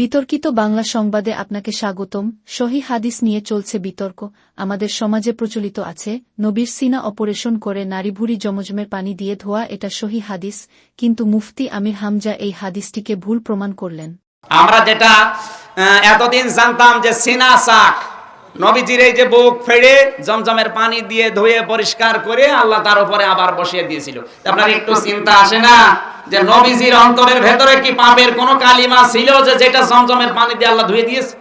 বিতর্কিত বাংলা সংবাদে আপনাকে স্বাগতম। সহি হাদিস নিয়ে চলছে বিতর্ক। আমাদের সমাজে প্রচলিত আছে, নবীর সিনা অপারেশন করে নারীভুরি জমজমের পানি দিয়ে ধোয়া, এটা সহি হাদিস, কিন্তু মুফতি আমির হামজা এই হাদিসটিকে ভুল প্রমাণ করলেন। আমরা যেটা এতদিন জানতাম যে সিনা শাক, নবীজির এই যে বুক ফেড়ে জমজমের পানি দিয়ে ধুয়ে পরিষ্কার করে আল্লাহ তার উপরে আবার বসিয়ে দিয়েছিল। আপনার একটু চিন্তা আসে না? যে নবীজির অন্তরের ভেতরে কি পাপের কোনো কালিমা ছিল যে যেটা জমজমের পানি দিয়ে আল্লাহ ধুয়ে দিয়েছে?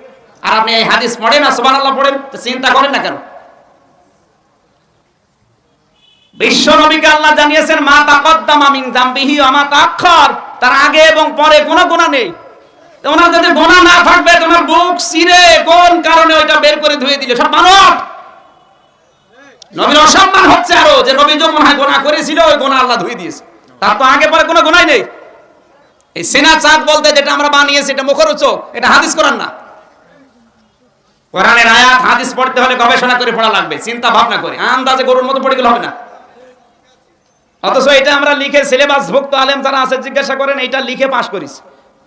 আর আপনি এই হাদিস পড়েন না, সুবহানাল্লাহ পড়েন, তো চিন্তা করেন না কেন? বিশ্ব নবীকে আল্লাহ জানিয়েছেন, মা তাকদ্দামা মিন জামবিহি ওয়া মা তাআখার তার আগে এবং পরে কোনো গুনাহ নেই। ওনার যদি গোনা না থাকবে তোমার বুক সিরে কোন কারণে ওইটা বের করে ধুয়ে দিলে? সব মানব। নবীর অসম্মান হচ্ছে আরও, যে নবী যে হয় গোনা করেছিল, ওই গোনা আল্লাহ ধুয়ে দিয়েছে। তার তো আগে পরে কোনো গোনাই নেই। এই সিনা চাঁদ বলতে যেটা আমরা বানিয়েছি, এটা মুখরোচক, এটা হাদিস কোরআন না। কোরআনের আয়াত, হাদিস পড়তে হলে গবেষণা করে পড়া লাগবে, চিন্তা ভাবনা করে। আন্দাজে গরুর মতো পড়ে গেলে হবে না। অথচ এটা আমরা লিখে সিলেবাস ভুক্ত আলেম যারা আছে, জিজ্ঞাসা করেন এটা লিখে পাশ করিস?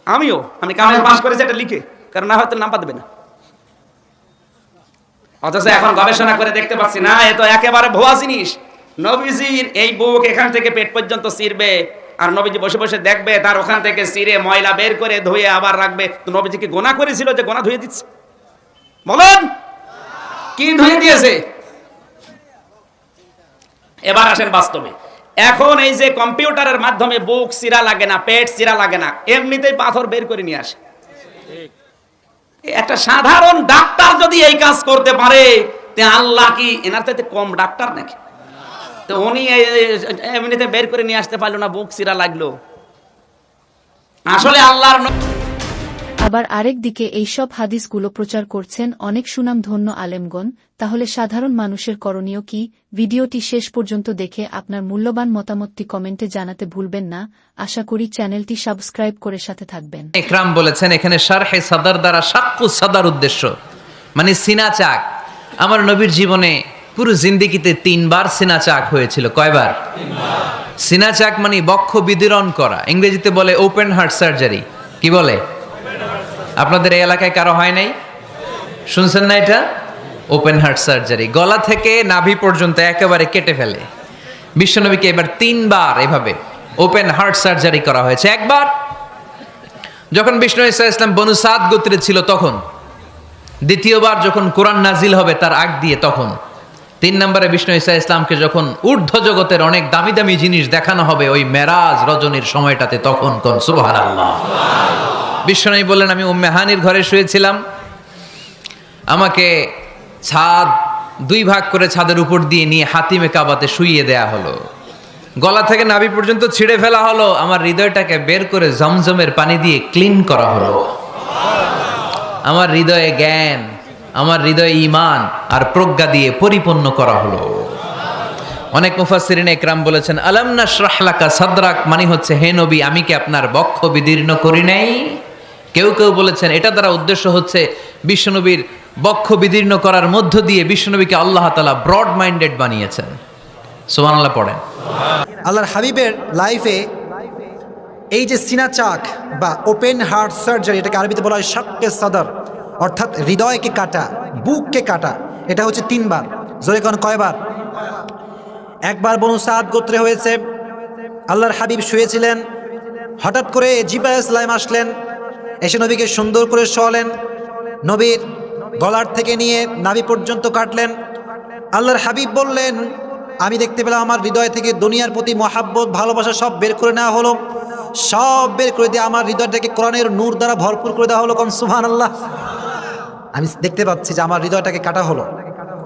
আমিও, আমি কামেল পাশ করেছি, এটা লিখে। কারণ না হয়তো নাম্বার দেবে না। অথচ এখন গবেষণা করে দেখতে পাচ্ছি, না, এ তো একেবারে ভুয়া জিনিস। নবীজির এই বুক এখান থেকে পেট পর্যন্ত চিরবে আর নবীজি বসে বসে দেখবে, তার ওখান থেকে চিরে ময়লা বের করে ধুয়ে আবার রাখবে। তো নবীজি কি গোনা করেছিল যে গোনা ধুয়ে দিচ্ছে? বলুন! কি ধুয়ে দিয়েছে? এবার আসেন বাস্তবে। এখন এই যে কম্পিউটারের মাধ্যমে বুক চিরা লাগে না, পেট চিরা লাগে না, এমনিতেই পাথর বের করে নিয়ে আসে। একটা সাধারণ ডাক্তার যদি এই কাজ করতে পারে, তে আল্লাহ কি এনার চাইতে কম ডাক্তার নাকি? তো উনি এই- এই- এমনিতে বের করে নিয়ে আসতে পারল না বুক চিরা লাগল। আসলে আল্লাহর আবার আরেক দিকে এইসব হাদিসগুলো প্রচার করছেন অনেক সুনামধন্য আলেমগণ তাহলে সাধারণ মানুষের করণীয় কি? ভিডিওটি শেষ পর্যন্ত দেখে আপনার মূল্যবান মতামতটি কমেন্টে জানাতে ভুলবেন না। আশা করি চ্যানেলটি সাবস্ক্রাইব করে সাথে থাকবেন। একরাম বলেছেন এখানে শারহে সাদার দ্বারা সাক্কু সাদার উদ্দেশ্য। মানে সিনা চাক। আমার নবীর জীবনে পুরো জিন্দিগিতে তিনবার সিনা চাক হয়েছিল। কয়বার? সিনা চাক মানে বক্ষ বিদীরণ করা। ইংরেজিতে বলে ওপেন হার্ট সার্জারি কি বলে? আপনাদের এই এলাকায় কারও হয় নাই? শুনছেন না এটা? ওপেন হার্ট সার্জারি গলা থেকে নাভি পর্যন্ত একেবারে কেটে ফেলে। বিশ্বনবীকে এবার তিনবার এভাবে ওপেন হার্ট সার্জারি করা হয়েছে। একবার যখন বিষ্ণু ইসা ইসলাম বনু সাদ গোত্রে ছিল তখন। দ্বিতীয়বার যখন কোরআন নাজিল হবে তার আগ দিয়ে তখন। তিন নম্বরে বিষ্ণু ইসা ইসলামকে যখন ঊর্ধ্ব জগতের অনেক দামি দামি জিনিস দেখানো হবে, ওই মেরাজ রজনীর সময়টাতে তখন কোন? সুবাহ আল্লাহ বিশ্বনবী বললেন, আমি উম্মেহানির ঘরে শুয়েছিলাম। আমাকে ছাদ দুই ভাগ করে ছাদের উপর দিয়ে নিয়ে হাতিমে কাবাতে শুইয়ে দেয়া হলো। গলা থেকে নাভি পর্যন্ত ছিঁড়ে ফেলা হলো। আমার হৃদয়টাকে বের করে জমজমের পানি দিয়ে ক্লিন করা হলো। আমার হৃদয়ে জ্ঞান আমার হৃদয়ে ইমান আর প্রজ্ঞা দিয়ে পরিপূর্ণ করা হলো। অনেক মুফাসসিরিন একরাম বলেছেন, আলাম নাশরাহ লাকা সাদরাক? মানে হচ্ছে, হে নবী, আমি কি আপনার বক্ষ বিদীর্ণ করি নাই? কেউ কেউ বলেছেন, এটা দ্বারা উদ্দেশ্য হচ্ছে, বিশ্বনবীর বক্ষ বিদীর্ণ করার মধ্য দিয়ে বিশ্বনবীকে আল্লাহ তাআলা ব্রড মাইন্ডেড বানিয়েছেন। সুবহানাল্লাহ পড়েন। আল্লাহর হাবিবের লাইফে এই যে সিনা চাক বা ওপেন হার্ট সার্জারি এটাকে আরবিতে বলা হয় শাক্কে সাদর অর্থাৎ হৃদয়কে কাটা, বুককে কাটা, এটা হচ্ছে তিনবার। জোরে কোন কয়বার? একবার বনু সাদ গোত্রে হয়েছে। আল্লাহর হাবিব শুয়েছিলেন। হঠাৎ করে জিবা ইসলাম আসলেন। এসে নবীকে সুন্দর করে শোয়ালেন। নবীর গলার থেকে নিয়ে নাভি পর্যন্ত কাটলেন। আল্লাহর হাবিব বললেন, আমি দেখতে পেলাম আমার হৃদয় থেকে দুনিয়ার প্রতি মহাব্বত, ভালোবাসা সব বের করে নেওয়া হলো। সব বের করে দিয়ে আমার হৃদয়টাকে কোরআনের নূর দ্বারা ভরপুর করে দেওয়া হলো। কোন সুহান আল্লাহ আমি দেখতে পাচ্ছি যে আমার হৃদয়টাকে কাটা হলো।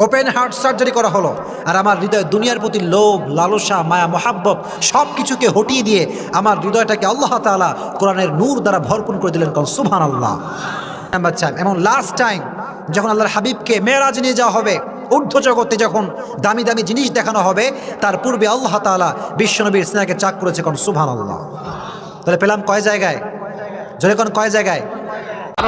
ওপেন হার্ট সার্জারি করা হলো। আর আমার হৃদয় দুনিয়ার প্রতি লোভ, লালসা, মায়া, মহাব্বত সব কিছুকে হটিয়ে দিয়ে আমার হৃদয়টাকে আল্লাহ তাআলা কোরআনের নূর দ্বারা ভরপুর করে দিলেন কোন সুবহান আল্লাহ এবং লাস্ট টাইম যখন আল্লাহর হাবিবকে মেয়েরাজ নিয়ে যাওয়া হবে ঊর্ধ্ব জগতে যখন দামি দামি জিনিস দেখানো হবে, তার পূর্বে আল্লাহ তাআলা বিশ্বনবীর স্নেহাকে চাক করেছে কোন সুবহান আল্লাহ তাহলে পেলাম কয় জায়গায়? কোন কয় জায়গায়?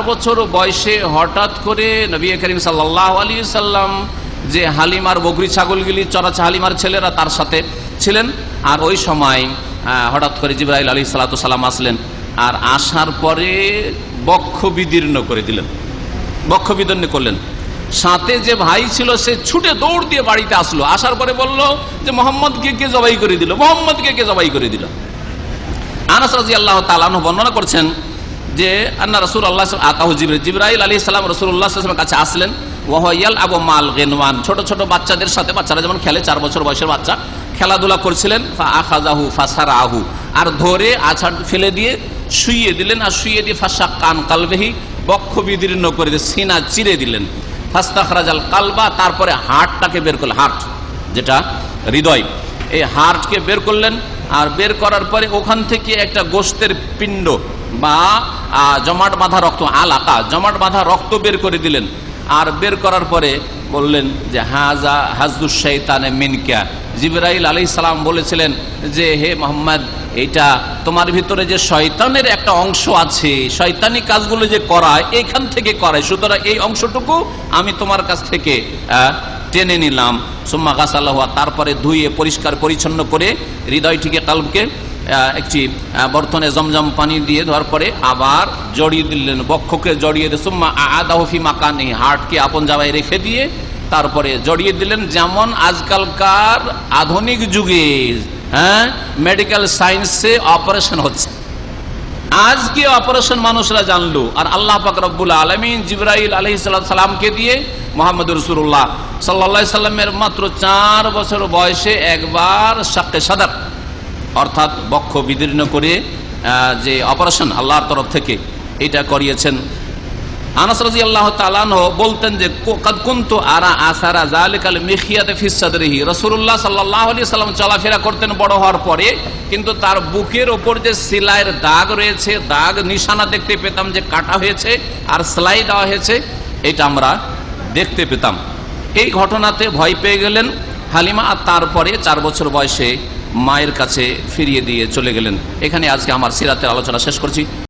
বছর বয়সে হঠাৎ করে নবী করিম সাল্লাহ আলী সাল্লাম যে হালিমার বকরি ছাগলগুলি চড়াচ্ছে হালিমার ছেলেরা তার সাথে ছিলেন। আর ওই সময় হঠাৎ করে জিব্রাইল আলী সাল্লাম আসলেন আর আসার পরে বক্ষ বিদীর্ণ করে দিলেন। বক্ষ বিদীর্ণ করলেন। সাথে যে ভাই ছিল, সে ছুটে দৌড় দিয়ে বাড়িতে আসলো। আসার পরে বলল যে, মোহাম্মদকে কে জবাই করে দিল? মোহাম্মদকে কে জবাই করে দিল? আনাস রাজি আল্লাহ তালানহ বর্ণনা করছেন যে আন্না রসুল আল্লাহ আতাহ জিবর জিব্রাইল আলী ইসলাম রসুল্লাহ কাছে আসলেন ওয়াইয়াল আবু মাল গেনওয়ান। ছোট ছোট বাচ্চাদের সাথে, বাচ্চারা যেমন খেলে, চার বছর বয়সের বাচ্চা, খেলাধুলা করছিলেন, ফা আখাজাহু ফাসারা আহু আর ধরে আছাড় ফেলে দিয়ে শুইয়ে দিলেন, আর শুইয়ে দিয়ে ফাঁসা কান কালবেহি বক্ষ বিদীর্ণ করে দিয়ে সিনা চিরে দিলেন। ফাস্তাখরাজাল কালবা, তারপরে হাড়টাকে বের করলেন হার্ট যেটা হৃদয়। এই হার্টকে বের করলেন, আর বের করার পরে ওখান থেকে একটা গোস্তের পিণ্ড বা জমাট বাঁধা রক্ত আলাকা জমাট বাঁধা রক্ত বের করে দিলেন। আর বের করার পরে বললেন যে হাজা হাজদুস শৈতানে মিনকা। জিবরাইল আলী সালাম বলেছিলেন যে হে মোহাম্মদ এটা তোমার ভিতরে যে শয়তানের একটা অংশ আছে শয়তানি কাজগুলো যে করায় এখান থেকে করায়। সুতরাং এই অংশটুকু আমি তোমার কাছ থেকে টেনে নিলাম। সুম্মা গাছাল্লাহ তারপরে ধুয়ে পরিষ্কার পরিচ্ছন্ন করে হৃদয়টিকে কালবকে আহ, একটি বর্তনে জমজম পানি দিয়ে ধোয়ার পরে আবার জড়িয়ে দিলেন, বক্ষকে জড়িয়ে দিয়ে, সুম্মা আদাহফি মাকানি হার্টকে আপন জায়গায় রেখে দিয়ে তারপরে জড়িয়ে দিলেন, যেমন আজকালকার আধুনিক যুগে হ্যাঁ মেডিকেল সায়েন্সে অপারেশন হচ্ছে। আজকে অপারেশন মানুষরা জানলো, আর আল্লাহ রব্বুল আলমিন জিব্রাইল আলহি সালামকে দিয়ে মোহাম্মদ রসুল্লাহ সাল্লা সাল্লামের মাত্র চার বছর বয়সে একবার সাক্কে সাদার অর্থাৎ বক্ষ বিদীর্ণ করে যে অপারেশন আল্লাহর তরফ থেকে এটা করিয়েছেন। আনাস রাজি আল্লাহ তালানহ বলতেন যে কদ আরা আসারা জালিকাল মিখিয়াতে ফিসাদরিহি রসুল্লাহ সাল্লাহ আলি সাল্লাম চলাফেরা করতেন বড় হওয়ার পরে, কিন্তু তার বুকের ওপর যে সেলাইয়ের দাগ রয়েছে, দাগ নিশানা দেখতে পেতাম যে কাটা হয়েছে আর সেলাই দেওয়া হয়েছে, এটা আমরা দেখতে পেতাম। এই ঘটনাতে ভয় পেয়ে গেলেন হালিমা আর তারপরে চার বছর বয়সে মায়ের কাছে ফিরিয়ে দিয়ে চলে গেলেন। এখানে আজকে আমার সিরাতের আলোচনা শেষ করছি।